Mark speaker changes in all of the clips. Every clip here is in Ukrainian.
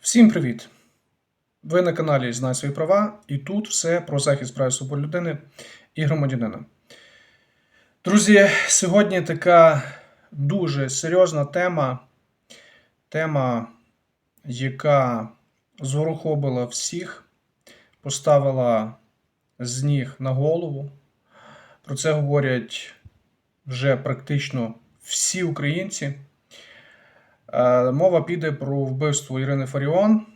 Speaker 1: Всім привіт! Ви на каналі Знай свої права, і тут все про захист прав свобод людини і громадянина. Друзі, сьогодні така дуже серйозна тема. Тема, яка зворохобила всіх, поставила з ніг на голову. Про це говорять вже практично всі українці. Е, Мова піде про вбивство Ірини Фаріон.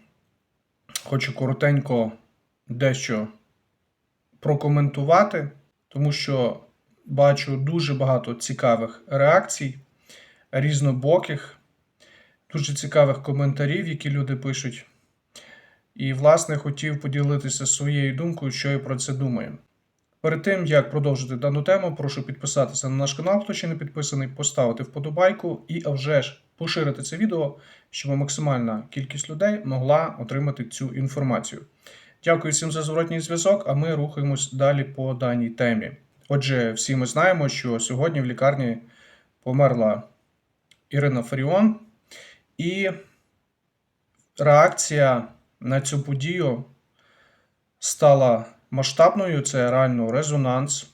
Speaker 1: Хочу коротенько дещо прокоментувати, тому що бачу дуже багато цікавих реакцій, різнобоких, дуже цікавих коментарів, які люди пишуть. І, власне, хотів поділитися своєю думкою, що я про це думаю. Перед тим як продовжити дану тему, прошу підписатися на наш канал, хто ще не підписаний, поставити вподобайку і а вже ж поширити це відео, щоб максимальна кількість людей могла отримати цю інформацію. Дякую всім за зворотній зв'язок, а ми рухаємось далі по даній темі. Отже, всі ми знаємо, що сьогодні в лікарні померла Ірина Фаріон, і реакція на цю подію стала масштабною, це реально резонанс.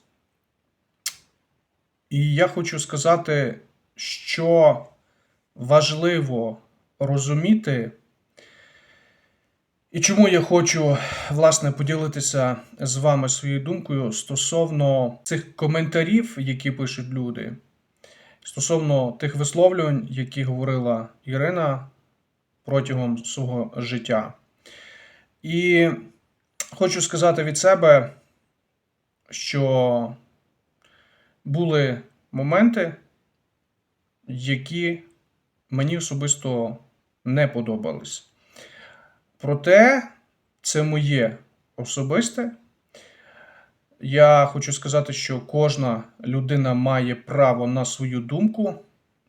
Speaker 1: І я хочу сказати, що важливо розуміти, і чому я хочу, власне, поділитися з вами своєю думкою стосовно цих коментарів, які пишуть люди, стосовно тих висловлювань, які говорила Ірина протягом свого життя. І хочу сказати від себе, що були моменти, які мені особисто не подобались. Проте це моє особисте. Я хочу сказати, що кожна людина має право на свою думку.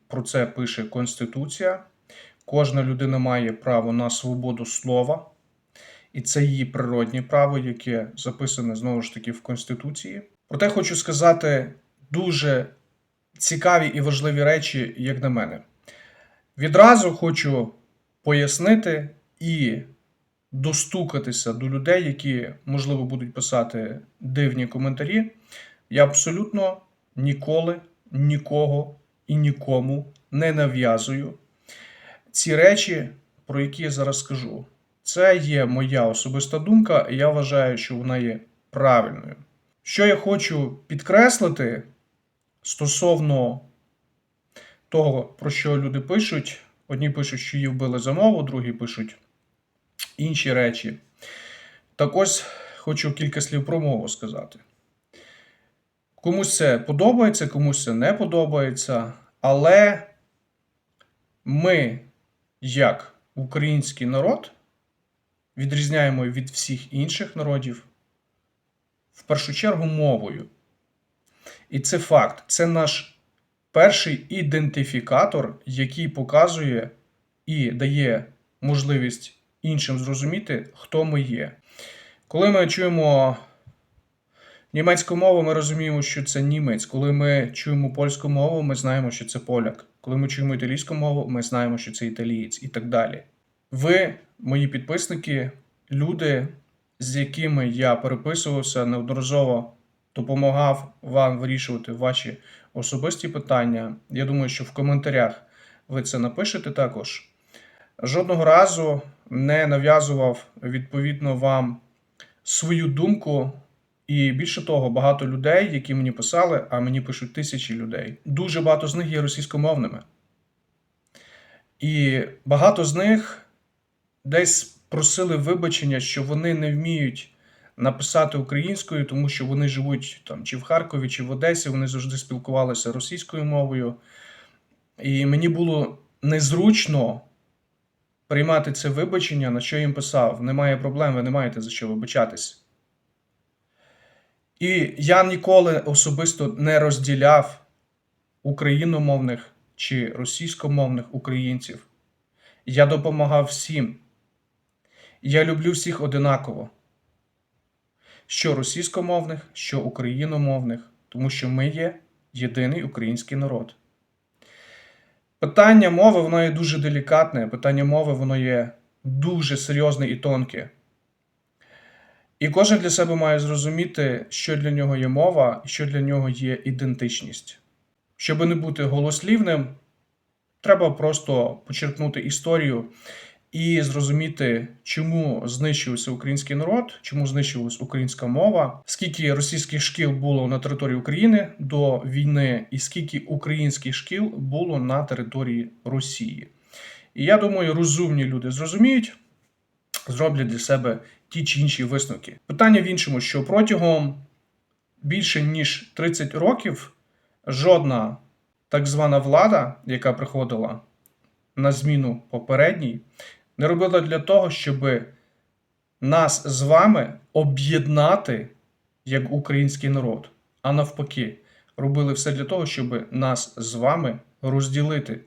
Speaker 1: Про це пише Конституція. Кожна людина має право на свободу слова. І це її природнє право, яке записане знову ж таки в Конституції. Проте хочу сказати дуже цікаві і важливі речі, як на мене. Відразу хочу пояснити і достукатися до людей, які, можливо, будуть писати дивні коментарі. Я абсолютно ніколи, нікого і нікому не нав'язую ці речі, про які я зараз скажу. Це є моя особиста думка, і я вважаю, що вона є правильною. Що я хочу підкреслити стосовно того, про що люди пишуть. Одні пишуть, що її вбили за мову, другі пишуть інші речі. Так ось хочу кілька слів про мову сказати. Комусь це подобається, комусь це не подобається, але ми, як український народ, відрізняємо від всіх інших народів в першу чергу мовою. І це факт, це наш перший ідентифікатор, який показує і дає можливість іншим зрозуміти, хто ми є. Коли ми чуємо німецьку мову, ми розуміємо, що це німець. Коли ми чуємо польську мову, ми знаємо, що це поляк. Коли ми чуємо італійську мову, ми знаємо, що це італієць і так далі. Ви, мої підписники, люди, з якими я переписувався, неодноразово допомагав вам вирішувати ваші особисті питання. Я думаю, що в коментарях ви це напишете також. Жодного разу не нав'язував відповідно вам свою думку. І більше того, багато людей, які мені писали, а мені пишуть тисячі людей, дуже багато з них є російськомовними. І багато з них десь просили вибачення, що вони не вміють написати українською, тому що вони живуть там чи в Харкові, чи в Одесі, вони завжди спілкувалися російською мовою. І мені було незручно приймати це вибачення, на що я їм писав. Немає проблем, ви не маєте за що вибачатись. І я ніколи особисто не розділяв україномовних чи російськомовних українців. Я допомагав всім. Я люблю всіх одинаково. Що російськомовних, що україномовних, тому що ми є єдиний український народ. Питання мови, воно є дуже делікатне. Питання мови, воно є дуже серйозне і тонке. І кожен для себе має зрозуміти, що для нього є мова і що для нього є ідентичність. Щоб не бути голослівним, треба просто почерпнути історію і зрозуміти, чому знищився український народ, чому знищилась українська мова, скільки російських шкіл було на території України до війни, і скільки українських шкіл було на території Росії. І я думаю, розумні люди зрозуміють, зроблять для себе ті чи інші висновки. Питання в іншому, що протягом більше ніж 30 років жодна так звана влада, яка приходила на зміну попередній, не робила для того, щоб нас з вами об'єднати як український народ, а навпаки, робили все для того, щоб нас з вами розділити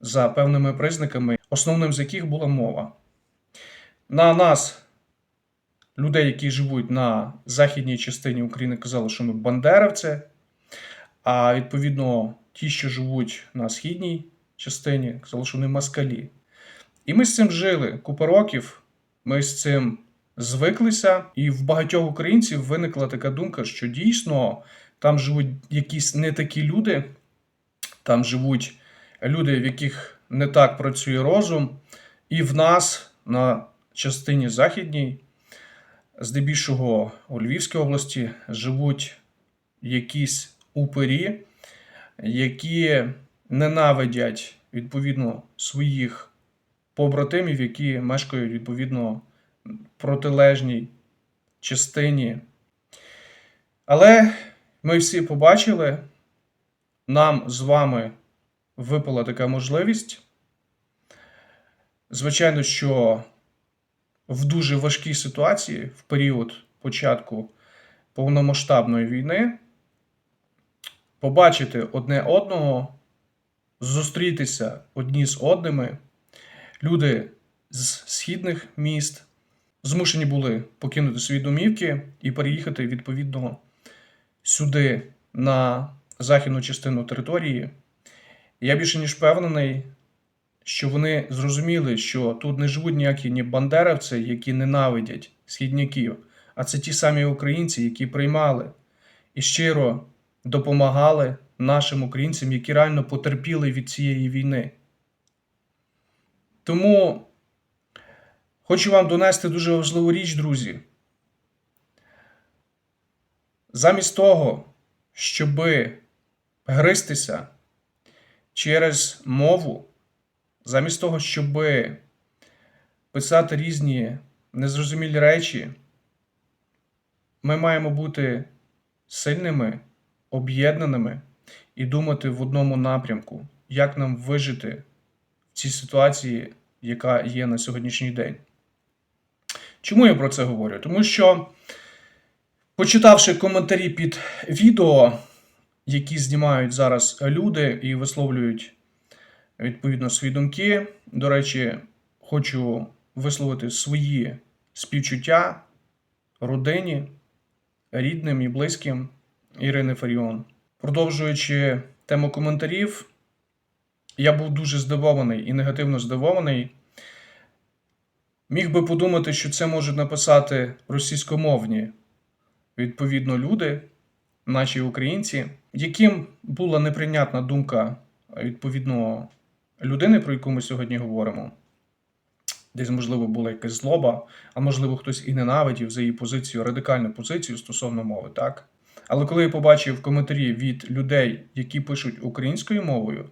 Speaker 1: за певними признаками, основним з яких була мова. На нас, людей, які живуть на західній частині України, казали, що ми бандерівці, а відповідно, ті, що живуть на східній частині, казали, що вони москалі. І ми з цим жили купа років, ми з цим звиклися, і в багатьох українців виникла така думка, що дійсно там живуть якісь не такі люди, там живуть люди, в яких не так працює розум, і в нас на частині західній, здебільшого у Львівській області, живуть якісь упері, які ненавидять відповідно своїх побратимів, які мешкають відповідно протилежній частині. Але ми всі побачили, нам з вами випала така можливість. Звичайно, що в дуже важкій ситуації в період початку повномасштабної війни побачити одне одного, зустрітися одні з одними. Люди з східних міст змушені були покинути свої домівки і переїхати відповідно сюди, на західну частину території. Я більше ніж впевнений, що вони зрозуміли, що тут не живуть ніякі ні бандерівці, які ненавидять східняків, а це ті самі українці, які приймали і щиро допомагали нашим українцям, які реально потерпіли від цієї війни. Тому хочу вам донести дуже важливу річ, друзі. Замість того, щоби гристися через мову, замість того, щоб писати різні незрозумілі речі, ми маємо бути сильними, об'єднаними і думати в одному напрямку, як нам вижити цій ситуації, яка є на сьогоднішній день. Чому я про це говорю? Тому що, почитавши коментарі під відео, які знімають зараз люди і висловлюють відповідно свої думки. До речі, хочу висловити свої співчуття родині, рідним і близьким Ірини Фаріон. Продовжуючи тему коментарів, я був дуже здивований і негативно здивований. Міг би подумати, що це можуть написати російськомовні відповідно люди, наші українці, яким була неприйнятна думка відповідно людини, про яку ми сьогодні говоримо. Десь, можливо, була якась злоба, а можливо, хтось і ненавидів за її позицію, радикальну позицію стосовно мови, так? Але коли я побачив коментарі від людей, які пишуть українською мовою,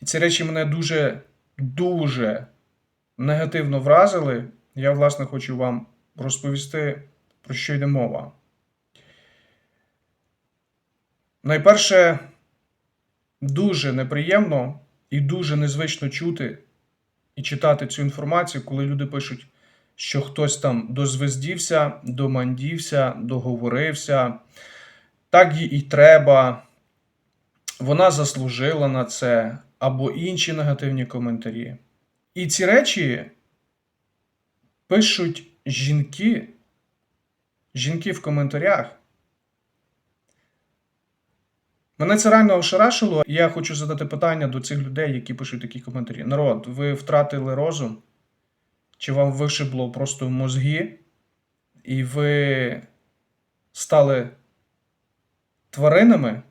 Speaker 1: і ці речі мене дуже, дуже негативно вразили, я, власне, хочу вам розповісти, про що йде мова. Найперше, дуже неприємно і дуже незвично чути і читати цю інформацію, коли люди пишуть, що хтось там дозвездівся, домандівся, договорився, так їй і треба, вона заслужила на це, або інші негативні коментарі. І ці речі пишуть жінки, жінки в коментарях. Мене це реально ошарашило. Я хочу задати питання до цих людей, які пишуть такі коментарі. Народ, ви втратили розум? Чи вам вишибло просто мозги, і ви стали тваринами?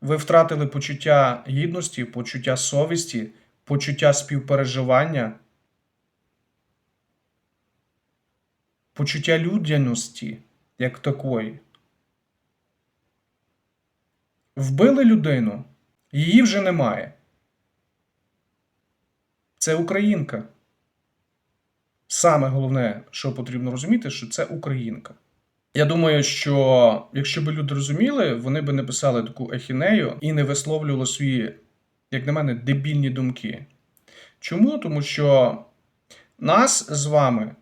Speaker 1: Ви втратили почуття гідності, почуття совісті, почуття співпереживання, почуття людяності як такої. Вбили людину, її вже немає. Це українка. Саме головне, що потрібно розуміти, що це українка. Я думаю, що якщо б люди розуміли, вони б не писали таку ехінею і не висловлювали свої, як на мене, дебільні думки. Чому? Тому що нас з вами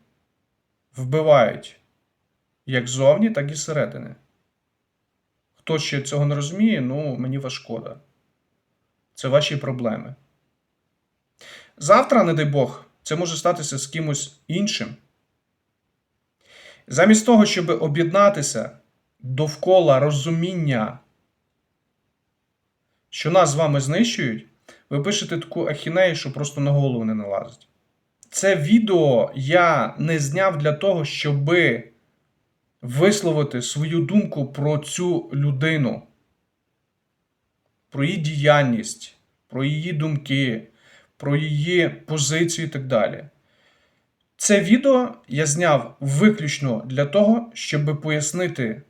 Speaker 1: вбивають як ззовні, так і зсередини. Хто ще цього не розуміє, ну мені вас шкода. Це ваші проблеми. Завтра, не дай Бог, це може статися з кимось іншим. Замість того, щоб об'єднатися довкола розуміння, що нас з вами знищують, ви пишете таку ахінею, що просто на голову не налазить. Це відео я не зняв для того, щоби висловити свою думку про цю людину, про її діяльність, про її думки, про її позицію і так далі. Це відео я зняв виключно для того, щоб пояснити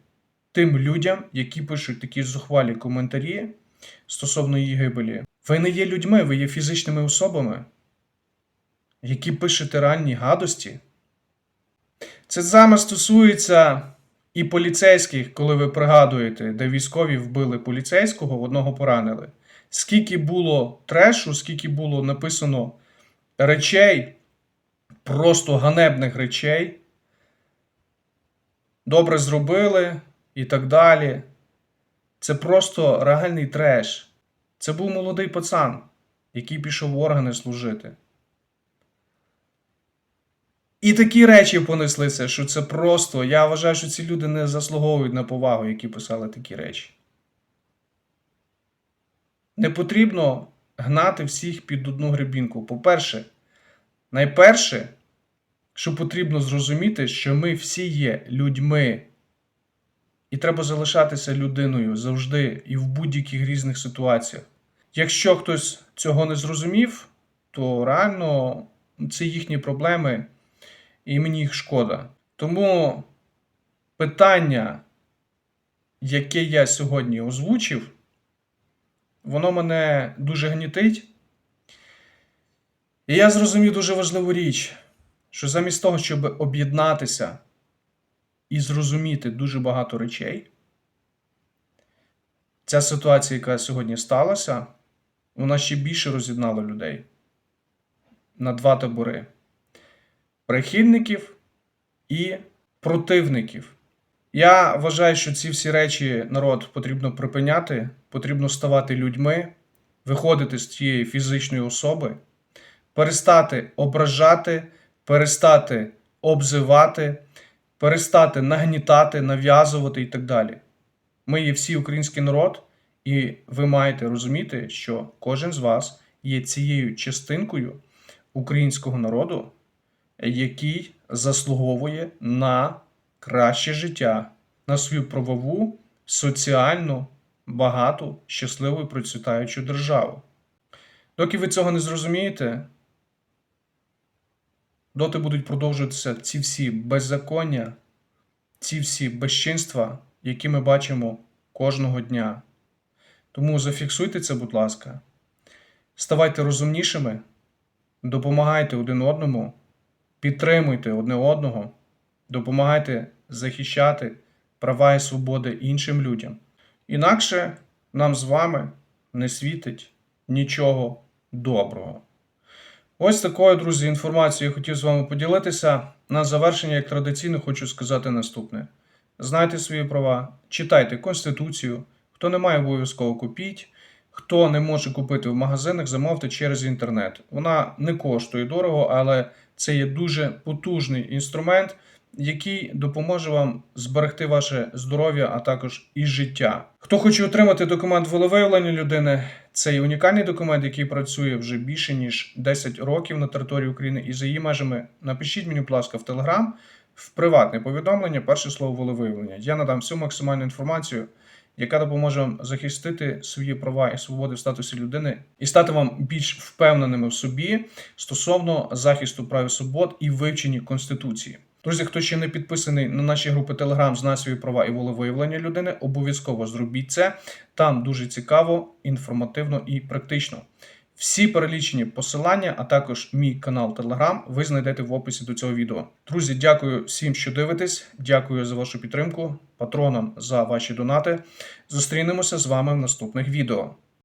Speaker 1: тим людям, які пишуть такі зухвалі коментарі стосовно її гибелі. Ви не є людьми, ви є фізичними особами, які пишете реальні гадості. Це саме стосується і поліцейських, коли ви пригадуєте, де військові вбили поліцейського, одного поранили. Скільки було трешу, скільки було написано речей, просто ганебних речей. Добре зробили і так далі. Це просто реальний треш. Це був молодий пацан, який пішов в органи служити. І такі речі понеслися, що це просто. Я вважаю, що ці люди не заслуговують на повагу, які писали такі речі. Не потрібно гнати всіх під одну гребінку. По-перше, найперше, що потрібно зрозуміти, що ми всі є людьми. І треба залишатися людиною завжди і в будь-яких різних ситуаціях. Якщо хтось цього не зрозумів, то реально це їхні проблеми і мені їх шкода. Тому питання, яке я сьогодні озвучив, воно мене дуже гнітить. І я зрозумів дуже важливу річ, що замість того, щоб об'єднатися і зрозуміти дуже багато речей, ця ситуація, яка сьогодні сталася, вона ще більше роз'єднала людей на два табори прихильників і противників. Я вважаю, що ці всі речі народ потрібно припиняти, потрібно ставати людьми, виходити з цієї фізичної особи, перестати ображати, перестати обзивати, перестати нагнітати, нав'язувати і так далі. Ми є всі український народ, і ви маєте розуміти, що кожен з вас є цією частинкою українського народу, який заслуговує на краще життя, на свою правову, соціальну, багату, щасливу і процвітаючу державу. Доки ви цього не зрозумієте, доти будуть продовжуватися ці всі беззаконня, ці всі безчинства, які ми бачимо кожного дня. Тому зафіксуйте це, будь ласка, ставайте розумнішими, допомагайте один одному, підтримуйте одне одного, допомагайте захищати права і свободи іншим людям. Інакше нам з вами не світить нічого доброго. Ось такою, друзі, інформацією хотів з вами поділитися. На завершення, як традиційно, хочу сказати наступне: знайте свої права, читайте Конституцію. Хто не має обов'язково купіть. Хто не може купити в магазинах, замовте через інтернет. Вона не коштує дорого, але це є дуже потужний інструмент, який допоможе вам зберегти ваше здоров'я, а також і життя. Хто хоче отримати документ волевиявлення людини, цей унікальний документ, який працює вже більше ніж 10 років на території України і за її межами, напишіть мені, будь ласка, в Телеграм в приватне повідомлення, перше слово волевиявлення. Я надам всю максимальну інформацію, яка допоможе вам захистити свої права і свободи в статусі людини і стати вам більш впевненими в собі стосовно захисту прав і свобод і вивченні Конституції. Друзі, хто ще не підписаний на наші групи Telegram «Знай свої права і волевиявлення людини, обов'язково зробіть це. Там дуже цікаво, інформативно і практично. Всі перелічені посилання, а також мій канал Telegram, ви знайдете в описі до цього відео. Друзі, дякую всім, що дивитесь. Дякую за вашу підтримку, патронам за ваші донати. Зустрінемося з вами в наступних відео.